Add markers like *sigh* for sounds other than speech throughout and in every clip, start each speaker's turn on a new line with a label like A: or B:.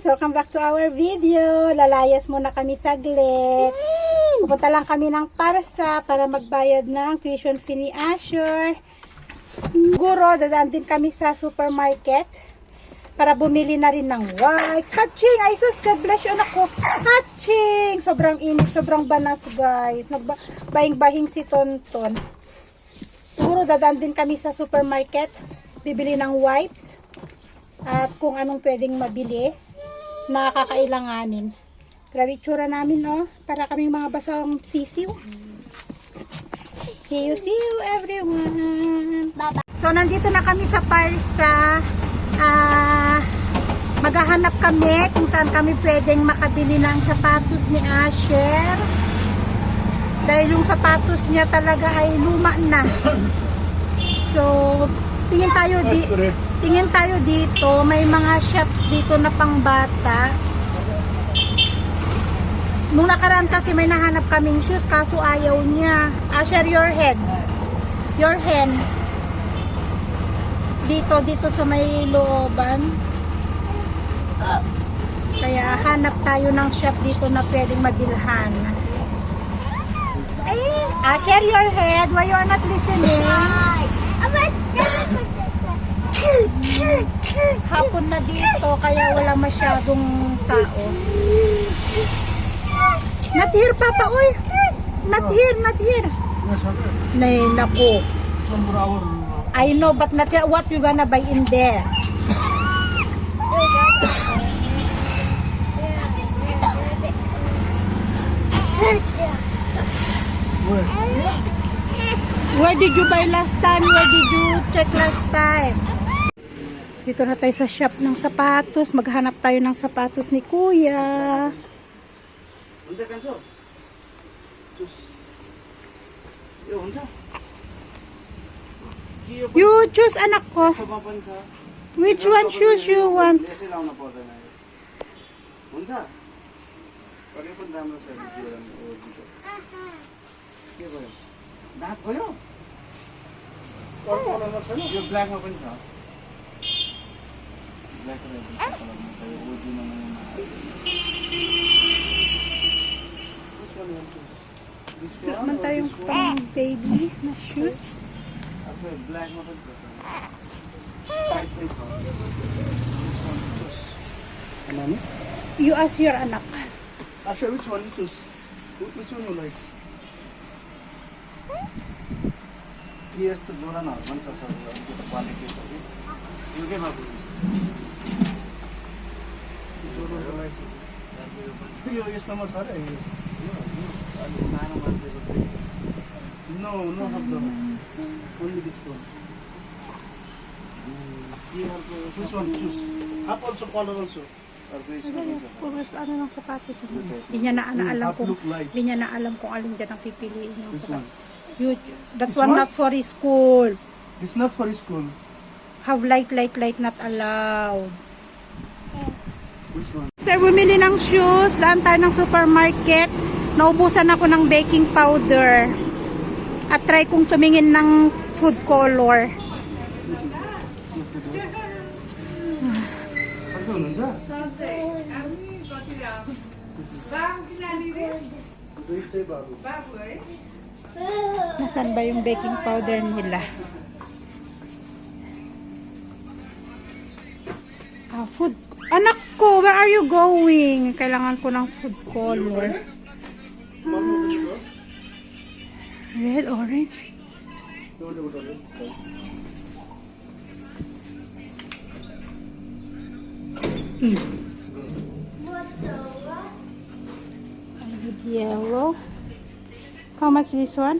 A: Welcome back to our video. Lalayas muna kami saglit. Pupunta lang kami ng Parsa para magbayad ng tuition fee ni Asher. Siguro, dadaan din kami sa supermarket para bumili na rin ng wipes. Hatching! Ay sus, God bless you anak ko. Hatching! Sobrang init, sobrang banas guys. Nagbaing-bahing si Tonton. Siguro dadaan din kami sa supermarket. Bibili ng wipes. At kung anong pwedeng mabili na kakailanganin. Grabe itsura namin, no? Para kaming mga basang sisiw. See you, see you everyone.
B: Baba.
A: So, nandito na kami sa Parsa. Ah, maghahanap kami kung saan kami pwedeng makabili ng sapatos ni Asher. Dahil yung sapatos niya talaga ay luma na. So, tingin tayo di tingin tayo dito, may mga shops dito na pangbata. Nung nakaraan kasi may nahanap kaming shoes kaso ayaw niya. Asher, your head. Your hand. Dito, dito sa may looban. Kaya hanap tayo ng shop dito na pwedeng mabilhan. Ay, ah, share your head why you are not listening.
B: Ay.
A: Hapon na dito, kaya wala masyadong tao. Not here, Papa, uy! Not here, not here. Nay, naku. I know, but not here. What you gonna buy in there? Where did you buy last time? Where did you check last time? Dito na tayo sa shop ng sapatos. Maghanap tayo ng sapatos ni Kuya.
C: Unsa kanso? Unsa?
A: You choose anak ko. Which one shoes you want?
C: Unsa? Pare pun damo sa video lang o dito. Ke ba? Dahat ko yo. Yung black mo pun sa.
A: Naman tayong pang ah! baby na shoes.
C: Black mo Ano?
A: You ask your anak.
C: Asha, which one you choose? Which one you like? Yes, to Jordan. Once I saw the quality of it. curious naman sana eh. No, no hagdan. Only this one. This one, choose. Up also, color also.
A: Puros ano ng sapatos. Hindi niya na hmm, alam kung hindi niya na alam kung alin dyan ang pipiliin ng sapatos. You,
C: that
A: one, not for school.
C: This not for school.
A: Have light, light, light not allowed.
C: Which one?
A: Sir, bumili ng shoes, daan tayo ng supermarket. Naubusan ako ng baking powder. At try kong tumingin ng food color. Nasaan ba yung baking powder nila? Ah, food Anak ko, where are you going? Kailangan ko ng food color. Red, orange. Need yellow. How much this one?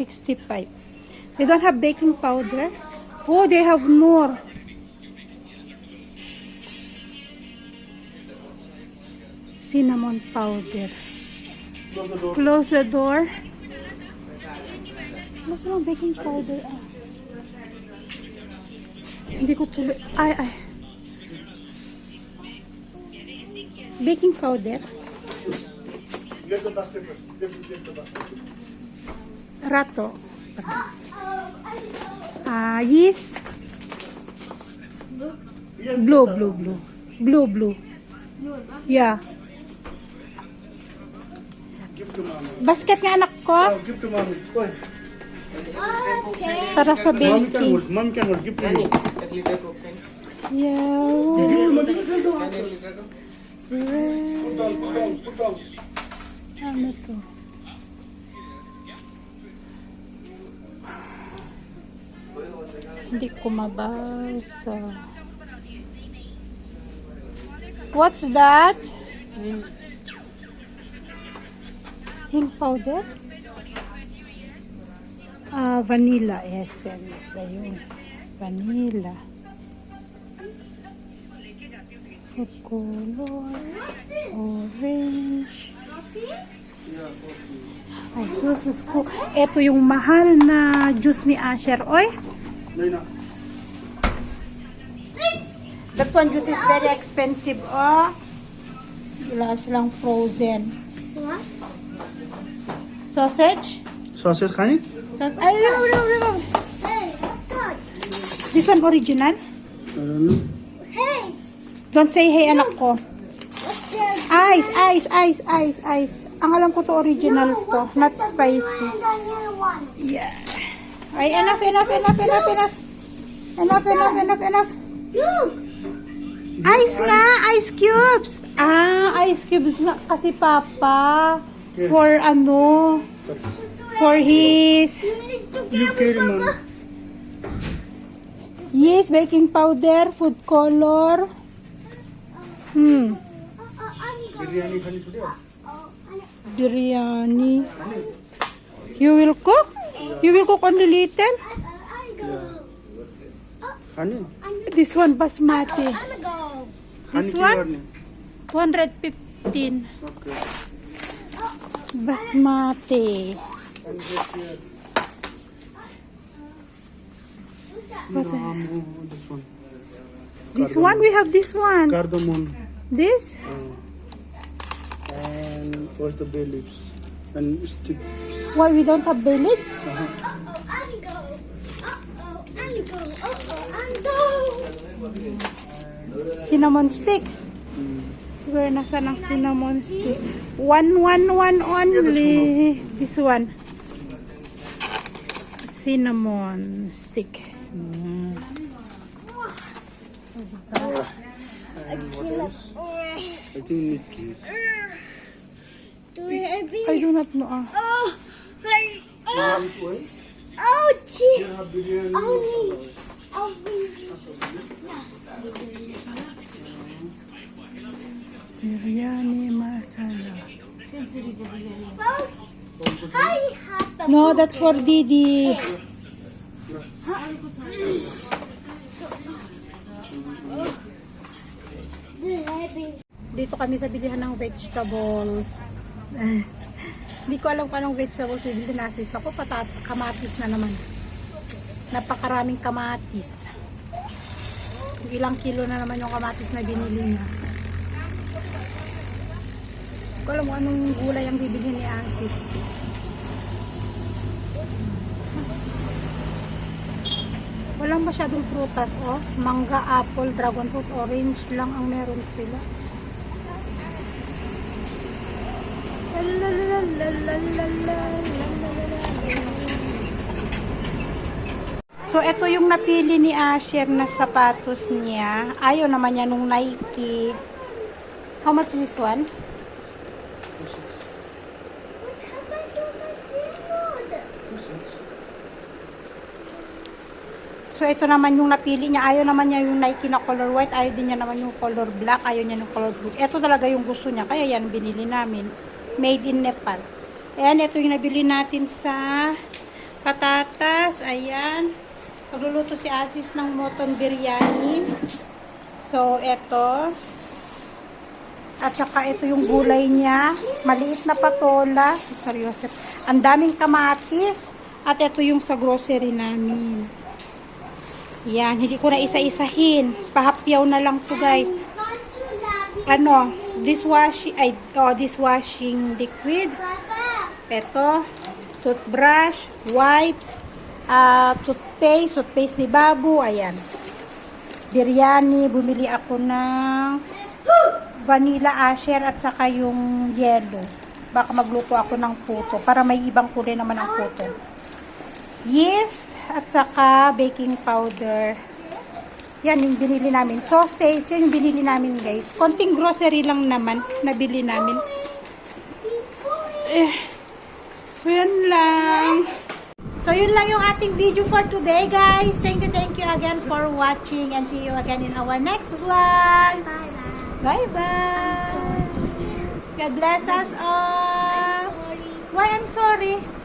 A: 65. They don't have baking powder. Oh, they have more. Cinnamon powder. Close the door. Wala silang baking powder. Ah. Hindi ko tuloy. Ay, ay. Baking powder. Rato. Ah, yeast. Blue, blue, blue. Blue, blue. Yeah.
C: Give to mommy.
A: Basket nga anak ko.
C: Oh, give to mommy. Oy,
A: Para sa
C: mommy can
A: baking.
C: hold. Mommy can hold. Give to you.
A: Yeah.
C: Put down, put down, put down.
A: Ano to? Hindi ko mabasa. What's that? Ink powder? Ah, vanilla essence. Ayun. Vanilla. Food color. Orange. Ay, Jesus ko. Ito yung mahal na juice ni Asher. Oy, that one juice is very expensive. Oh. Wala silang frozen. Sausage?
C: Sausage खाने?
A: So, ay, no, no, no, no. This one original?
C: I don't know.
A: Don't say hey, anak ko. Ice, ice, ice, ice, ice. Ang alam ko to original to. Not spicy. Yeah. Ay, enough, enough, enough, enough, enough. Enough, enough, enough, enough. Ice nga, ice cubes. Ah, ice cubes nga kasi papa for ano, for his...
C: UK naman.
A: Yes, baking powder, food color. Hmm.
C: Biryani khani today.
A: Biryani. You will cook? You will cook only little?
C: Khani.
A: This one basmati. This one? 115.
C: Okay.
A: Basmati. What
C: No, um, this one.
A: This one, we have this one.
C: Cardamom.
A: This?
C: Uh, and what's the bay leaves? And stick.
A: Why we don't have bay leaves? Cinnamon stick. Where nasa ng cinnamon stick? One, one, one only. This one. Cinnamon stick. Mm.
C: I think Nikki.
A: I do not know. ah.
C: Oh,
B: Oh, gee. Oh, oh,
A: Biryani masala. No, that's for Didi. Dito kami sa bilihan ng vegetables. *laughs* Hindi ko alam kung anong vegetables bibili na sis. Ako, patat kamatis na naman. Napakaraming kamatis. Ilang kilo na naman yung kamatis na binili niya. Ko alam kung anong gulay ang bibili ni Asis. Walang masyadong prutas, oh. Mangga, apple, dragon fruit, orange lang ang meron sila. So, ito yung napili ni Asher na sapatos niya. Ayaw naman niya nung Nike. How much is this one? So, ito naman yung napili niya. Ayaw naman niya yung Nike na color white. Ayaw din niya naman yung color black. Ayaw niya yung color blue. Ito talaga yung gusto niya. Kaya yan, binili namin. Made in Nepal. Ayan, ito yung nabili natin sa patatas. Ayan. Pagluluto si Asis ng moton biryani. So, ito. At saka ito yung gulay niya. Maliit na patola. Seryoso. Ang daming kamatis. At ito yung sa grocery namin. Yan, hindi ko na isa-isahin. Pahapyaw na lang to guys. Ano, dishwashing, ay, oh, dishwashing liquid. Ito, toothbrush, wipes, ah, toothpaste, toothpaste ni Babu, ayan. Biryani, bumili ako ng vanilla asher at saka yung yellow. Baka magluto ako ng puto para may ibang kulay naman ang puto. Yeast at saka baking powder. Yan yung binili namin. Sausage, yan yung binili namin guys. Konting grocery lang naman nabili namin. Eh, so yun lang. So yun lang yung ating video for today guys. Thank you, thank you again for watching and see you again in our next vlog.
B: Bye bye.
A: Bye bye. God bless us all. Why I'm sorry?